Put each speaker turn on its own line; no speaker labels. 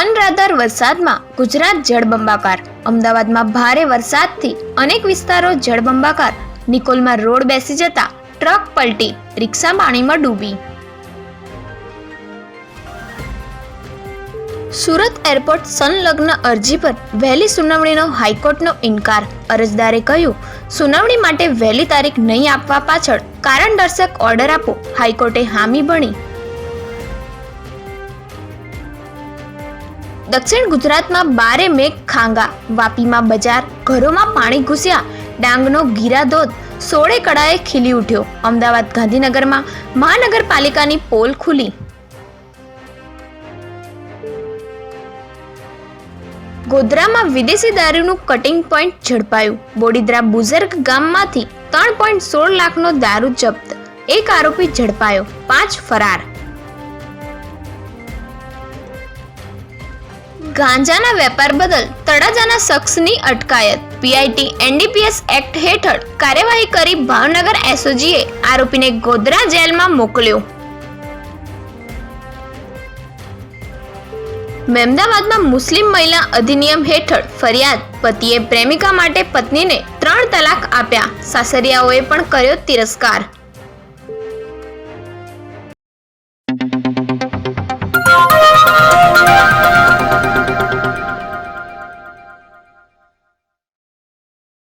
અનરાધાર વરસાદમાં ગુજરાત જળબંબાકાર. અમદાવાદમાં ભારે વરસાદથી અનેક વિસ્તારો જળબંબાકાર. નિકોલમાં રોડ બેસી જતા ટ્રક પલટી, રિક્ષા પાણીમાં ડૂબી. સુરત એરપોર્ટ સંલગ્ન અરજી પર વહેલી સુનાવણીનો હાઈકોર્ટનો ઇનકાર. અરજદારે કહ્યું, સુનાવણી માટે વહેલી તારીખ નહીં આપવા પાછળ કારણ દર્શક ઓર્ડર આપો. હાઈકોર્ટે હામી ભણી દક્ષિણ ગુજરાતમાં બારે મેઘ ખાંગા, વાપીમાં બજાર, ઘરોમાં પાણી ઘૂસ્યા, ડાંગનો ગીરાધોધ સોળે કળાએ ખીલી ઉઠ્યો. અમદાવાદ ગાંધીનગરમાં મહાનગરપાલિકાની પોલ ખુલી. ગોધરામાં વિદેશી દારૂનું કટિંગ પોઈન્ટ ઝડપાયું. બોડીદ્રા બુઝર્ગ ગામમાંથી ત્રણ પોઈન્ટ સોળ લાખનો દારૂ જપ્ત. એક આરોપી ઝડપાયો. પાંચ ફરાર. ગાંજાના વેપાર બદલ તળાજાના શખ્સની અટકાયત. પીઆઈટી એનડીપીએસ એક્ટ હેઠળ કાર્યવાહી કરી ભાવનગર એસઓજીએ આરોપીને ગોધરા જેલમાં મોકલ્યો. મહેમદાવાદમાં મુસ્લિમ મહિલા અધિનિયમ હેઠળ ફરિયાદ. પતિએ પ્રેમિકા માટે પત્નીને ત્રણ તલાક આપ્યા. સાસરિયાઓએ પણ કર્યો તિરસ્કાર.